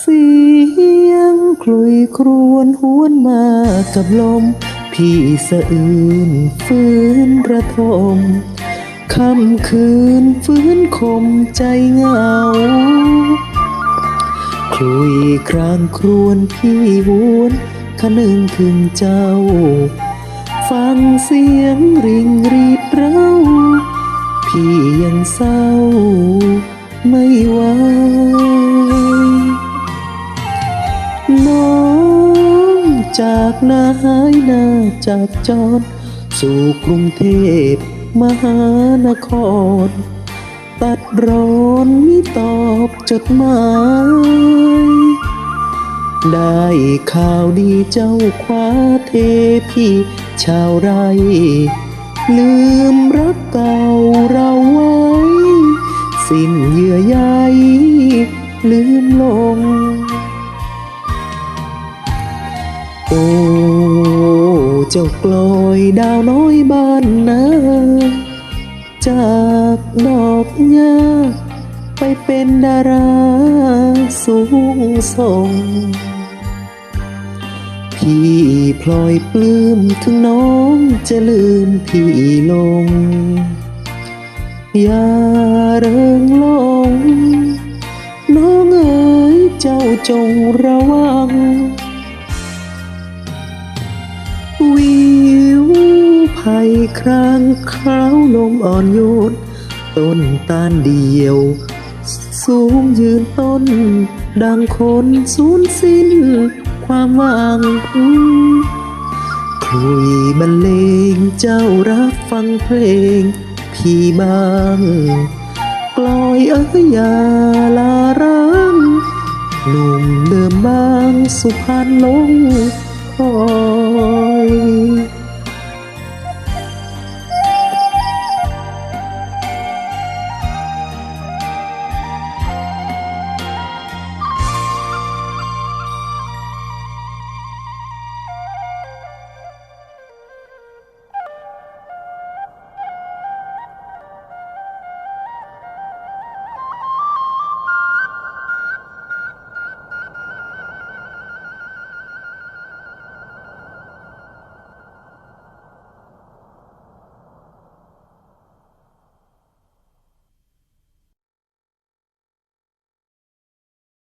เสียงคลุยครวญหวนมากับลม พี่สะอื้นฟื้นระทมค่ำคืนฟื้นคมใจเหงา คลุยครางครวญพี่หวนคะนึงถึงเจ้า ฟังเสียงริงรีดเราพี่ยังเศร้าไม่ไหว น้องจากนาหายนาจากจร สู่กรุงเทพมหานคร ตัดร้อนมิตอบจดหมาย ได้ข่าวดีเจ้าคว้าเทพี่ชาวไร ลืมรักเก่าเราไว้ สิ้นเยื่อใยลืมลง โอ้เจ้ากลอยดาวน้อยบ้านนาจากดอกหญ้าไปเป็นดาราสูงส่ง พี่พลอยปลื้มถึงน้องจะลืมพี่ลง อย่าเริงลง น้องเอ๋ยเจ้าจงระวัง ภัยครางคราวลมอ่อนโยน ต้นตาลเดียว สูงยืนต้น ดังคนสูญสิ้น ความหวังคุยบรรเลงเจ้ารับฟังเพลง พี่บ้างกลอยเอ้ยอย่าลาร้างหนุ่มเดิมบางสุพรรณลงคอย